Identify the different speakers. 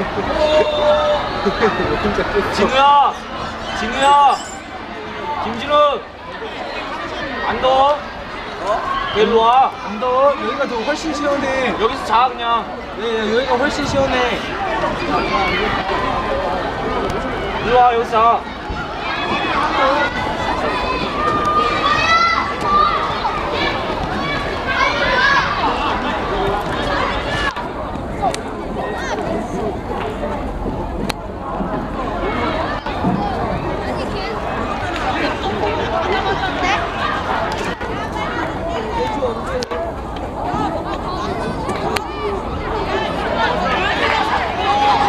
Speaker 1: 진우야! 진우야! 김진우! 안 더워? 어? 일로 와.
Speaker 2: 안 더워? 여기가 더 훨씬 시원해.
Speaker 1: 여기서 자, 그냥.
Speaker 2: 네, 여기가 훨씬 시원해.
Speaker 1: 일로 와, 여기서 자.